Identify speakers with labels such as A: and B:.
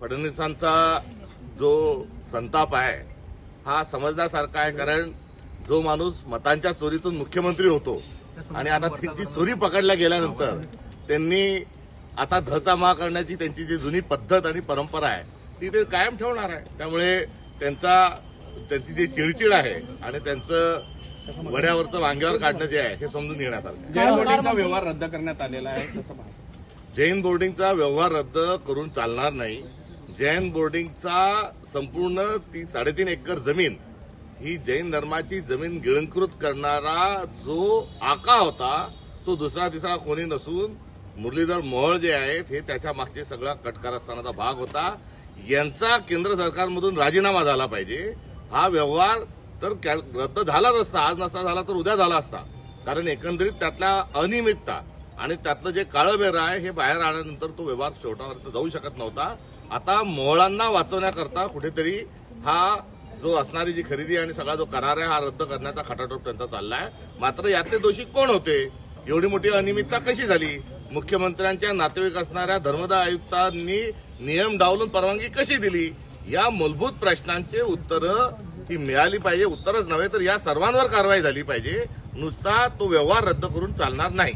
A: फडणवीसांचा जो संताप आहे हा समजण्यासारखा आहे कारण जो माणूस मतांच्या चोरीतून मुख्यमंत्री होतो आणि आता त्यांची चोरी पकडल्या गेल्यानंतर त्यांनी आता धचा मा करण्याची त्यांची जी जुनी पद्धत आणि परंपरा आहे ती ते कायम ठेवणार आहे. त्यामुळे त्यांचा त्यांची जी चिडचिड आहे आणि त्यांचं वड्यावरचं वांग्यावर काढणं जे आहे हे समजून घेण्यासारखं.
B: जैन बोर्डिंगचा व्यवहार रद्द करण्यात आलेला आहे
A: जैन बोर्डिंगचा व्यवहार रद्द करून चालणार नाही. जैन बोर्डिंगचा संपूर्ण ती साडेतीन एकर जमीन ही जैन धर्माची जमीन गिळंकृत करणारा जो आका होता तो दुसरा तिसरा कोणी नसून मुरलीधर मोहोळ जे आहेत हे त्याच्या मागचे सगळा कटकारस्थानाचा भाग होता. यांचा केंद्र सरकारमधून राजीनामा झाला पाहिजे. हा व्यवहार तर कॅ- रद्द झालाच असता आज नसता झाला तर उद्या झाला असता. कारण एकंदरीत त्यातल्या अनियमितता आणि त्यातलं जे काळं आहे हे बाहेर आल्यानंतर तो व्यवहार शेवटापर्यंत जाऊ शकत नव्हता. आता मोहळांना वाचवण्याकरता कुठेतरी हा जो असणारी जी खरेदी आणि सगळा जो करार आहे हा रद्द करण्याचा खटाटोप त्यांचा चाललाय. मात्र यातले दोषी कोण होते? एवढी मोठी अनियमितता कशी झाली? मुख्यमंत्र्यांच्या नातेवाईक असणाऱ्या धर्मदाय आयुक्तांनी नियम डावलून परवानगी कशी दिली? या मूलभूत प्रश्नांचे उत्तरं ही मिळाली पाहिजे. उत्तरच नव्हे तर या सर्वांवर कारवाई झाली पाहिजे. नुसता तो व्यवहार रद्द करून चालणार नाही.